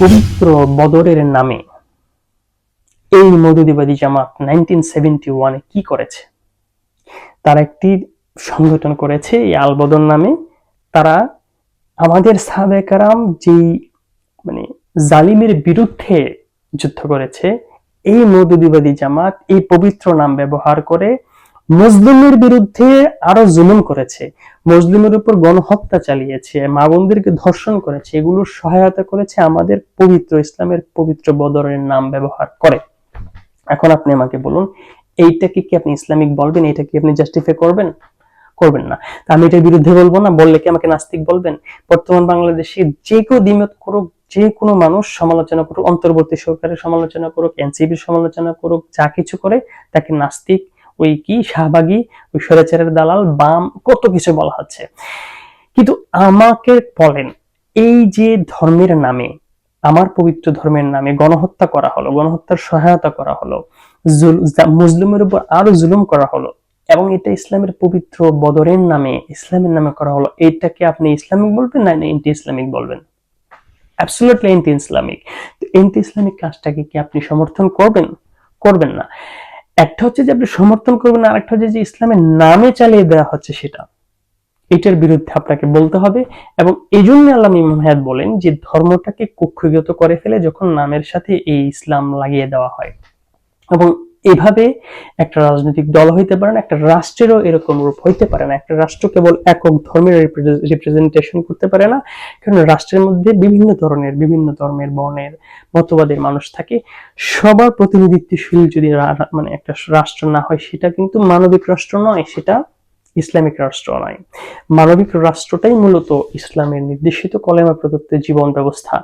পবিত্র বদরের নামে। এই মৌদুদিবাদী জামাত নাইনটিন সেভেন্টি ওয়ানে কি করেছে? তারা একটি সংগঠন করেছে, এই আল বদর নামে। তারা আমাদের সাবেকারাম যেই মানে জালিমের বিরুদ্ধে যুদ্ধ করেছে, এই মৌদুদিবাদী জামাত এই পবিত্র নাম ব্যবহার করে মুসলিমের বিরুদ্ধে আরও জুলুম করেছে, মুসলিমের উপর গণহত্যা চালিয়েছে, মা বোনদেরকে ধর্ষণ করেছে এগুলোর সহায়তা করেছে আমাদের পবিত্র ইসলামের পবিত্র বদরের নাম ব্যবহার করে। এখন আপনি আমাকে বলুন এইটাকে কি আপনি ইসলামিক বলবেন এটা কি আপনি জাস্টিফাই করবেন? করবেন না। তা আমি এটার বিরুদ্ধে বলব না, বললে কি আমাকে নাস্তিক বলবেন? বর্তমান বাংলাদেশে যে কেউ দ্বিমত করুক, যে কোনো মানুষ সমালোচনা করুক, অন্তর্বর্তী সরকারের সমালোচনা করুক, এনসিপির সমালোচনা করুক, যা কিছু করে, তাকে নাস্তিক ওই কি শাহবাগী, ওই স্বৈরাচারের দালাল, বাম, কত কিছু বলা হচ্ছে। কিন্তু আমাকে বলেন, এই যে ধর্মের নামে, আমার পবিত্র ধর্মের নামে গণহত্যা করা হলো, গণহত্যার সহায়তা করা হলো মুসলিমের উপর আরও জুলুম করা হলো, এবং এটা ইসলামের পবিত্র বদরের নামে, ইসলামের নামে করা হলো এটাকে আপনি ইসলামিক বলবেন না এন্টি ইসলামিক বলবেন? অ্যাবসলিউটলি এন্টি ইসলামিক তো এন্টি ইসলামিক কাজটাকে কি আপনি সমর্থন করবেন? করবেন না। একটা হচ্ছে যে আপনি সমর্থন করবেন আর একটা হচ্ছে যে ইসলামের নামে চালিয়ে দেওয়া হচ্ছে সেটা। এটার বিরুদ্ধে আপনাকে বলতে হবে এবং এই জন্য আল্লাহ ইমাম হায়াত বলেন যে ধর্মটাকে কক্ষগত করে ফেলে যখন নামের সাথে এই ইসলাম লাগিয়ে দেওয়া হয়। এবং এভাবে একটা রাজনৈতিক দল হইতে পারে না, একটা রাষ্ট্রেরও এরকম রূপ হইতে পারে না। একটা রাষ্ট্র কেবল একক ধর্মের রিপ্রেজেন্টেশন করতে পারে না, কারণ রাষ্ট্রের মধ্যে বিভিন্ন ধরনের, বিভিন্ন ধর্মের, বর্ণের, মতবাদের মানুষ থাকে। সবার প্রতিনিধিত্বশীল যদি মানে একটা রাষ্ট্র না হয়, সেটা কিন্তু মানবিক রাষ্ট্র নয়, সেটা ইসলামিক রাষ্ট্র নয়। মানবিক রাষ্ট্রটাই মূলত ইসলামের নির্দেশিত কলেমা প্রদত্ত জীবন ব্যবস্থা।